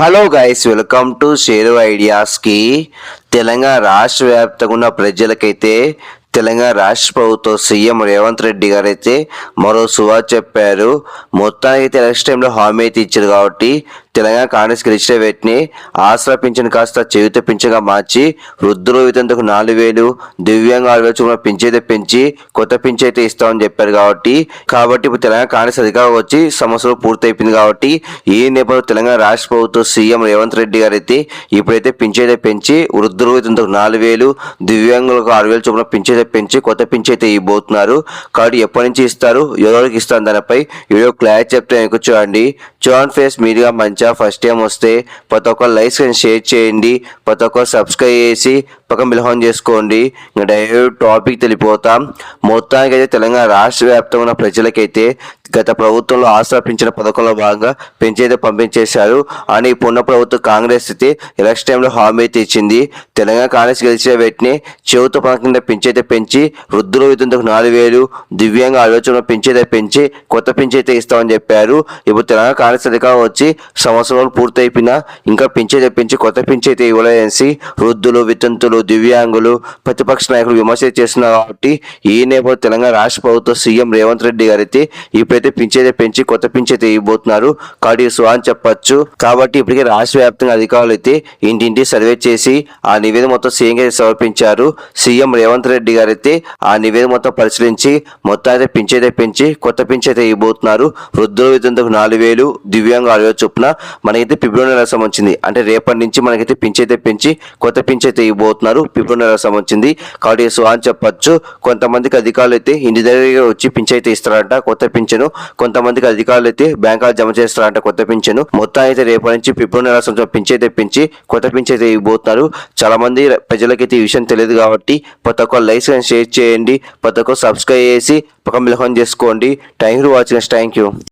Hello guys welcome to Sheru ఐడియాస్కి Telangana రాష్ట్ర వ్యాప్తంగా ఉన్న ప్రజలకైతే తెలంగాణ రాష్ట్ర ప్రభుత్వం సీఎం రేవంత్ రెడ్డి గారు అయితే మరో సువా చెప్పారు. మొత్తానికి అయితే ఎలక్షన్ టైంలో హామీ అయితే ఇచ్చారు కాబట్టి తెలంగాణ కాంగ్రెస్ గెలిచిన వేటిని ఆసరా పింఛన్ కాస్త చేయుత పింఛన్గా మార్చి వృద్ధులు వితంతకు నాలుగు వేలు దివ్యాంగ ఆరు వేలు చొప్పున పింఛైతే పెంచి కొత్త పింఛైతే ఇస్తామని చెప్పారు కాబట్టి కాబట్టి ఇప్పుడు తెలంగాణ కాంగ్రెస్ అధికారం వచ్చి సమస్యలు పూర్తయిపోయింది కాబట్టి ఈ నేపథ్యంలో తెలంగాణ రాష్ట్ర ప్రభుత్వం సీఎం రేవంత్ రెడ్డి గారు అయితే ఇప్పుడైతే పింఛైతే పెంచి వృద్ధులు వితంతకు నాలుగు వేలు దివ్యాంగులకు ఆరు వేలు చొప్పున పింఛైతే పెంచి కొత్త పింఛైతే ఇవ్వబోతున్నారు. కాబట్టి ఎప్పటి నుంచి ఇస్తారు? ఎవరికి ఇస్తారు? దానిపై వీడియో క్లారిటీ చెప్తే చూడండి జాన్ ఫేస్ మీడియా మంచిగా ఫస్ట్ టైం వస్తే ప్రతి ఒక్క లైక్ షేర్ చేయండి. ప్రతి ఒక్క సబ్స్క్రైబ్ చేసి పక్కన మిలహం చేసుకోండి. ఇంకా డైరెక్ట్ టాపిక్ తెలిపోతాం. మొత్తానికి అయితే తెలంగాణ రాష్ట్ర వ్యాప్తంగా ఉన్న ప్రజలకైతే గత ప్రభుత్వంలో ఆసరా పెంచిన పథకంలో భాగంగా పెంచైతే పంపించేశారు. అని ఇప్పుడున్న ప్రభుత్వం కాంగ్రెస్ అయితే ఎలక్షన్ టైంలో హామీ అయితే ఇచ్చింది. తెలంగాణ కాంగ్రెస్ గెలిచిన వెంటనే చెవుతో పథకం కింద పెంచైతే పెంచి వృద్ధుల విధులకు నాలుగు వేలు దివ్యాంగ ఆలోచన పెంచైతే పెంచి కొత్త పెంచైతే ఇస్తామని చెప్పారు. ఇప్పుడు తెలంగాణ కాంగ్రెస్ వచ్చి సంవత్సరాలు పూర్తయిపోయినా ఇంకా పెంచైతే తెప్పించి కొత్త పెంచైతే ఇవ్వలేసి వృద్ధులు వితంతులు దివ్యాంగులు ప్రతిపక్ష నాయకులు విమర్శ చేస్తున్నారు కాబట్టి ఈ నేపథ్యంలో తెలంగాణ రాష్ట్ర ప్రభుత్వం సీఎం రేవంత్ రెడ్డి గారు అయితే ఇప్పుడైతే పింఛైతే పెంచి కొత్త పింఛైతే ఇవ్వబోతున్నారు. కాబట్టి అని చెప్పొచ్చు. కాబట్టి ఇప్పటికే రాష్ట్ర వ్యాప్తంగా అధికారులు అయితే ఇంటింటి సర్వే చేసి ఆ నివేదిక మొత్తం సీఎం గారికి సమర్పించారు. సీఎం రేవంత్ రెడ్డి గారు అయితే ఆ నివేదిక మొత్తం పరిశీలించి మొత్తం అయితే పింఛైతే పెంచి కొత్త పింఛైతే ఇవ్వబోతున్నారు. వృద్ధుల విధంతకు నాలుగు వేలు దివ్యాంగ ఆరు చొప్పున మనకైతే ఫిబ్రవరి నెల సంబంధించింది. అంటే రేపటి నుంచి మనకైతే పింఛైతే పెంచి కొత్త పింఛైతే ఇవ్వబోతున్నారు. ఫిబ్రవరి నెల సంబంధించింది. కాబట్టి సో అని చెప్పచ్చు. కొంతమందికి అధికారులు అయితే ఇంటి దగ్గర వచ్చి పింఛైతే ఇస్తారంట కొత్త పింఛను. కొంతమందికి అధికారులు అయితే బ్యాంకులు జమ చేస్తారంట కొత్త పింఛను. మొత్తం అయితే రేపటి నుంచి ఫిబ్రవరి నెల సంవత్సరం పింఛైతే పెంచి కొత్త పింఛైతే ఇవ్వబోతున్నారు. చాలా మంది ప్రజలకైతే ఈ విషయం తెలియదు కాబట్టి ప్రతి ఒక్క లైక్ అండ్ షేర్ చేయండి. ప్రతి ఒక్క సబ్స్క్రైబ్ చేసి పక్క మిలహం చేసుకోండి. Thank you watching thank you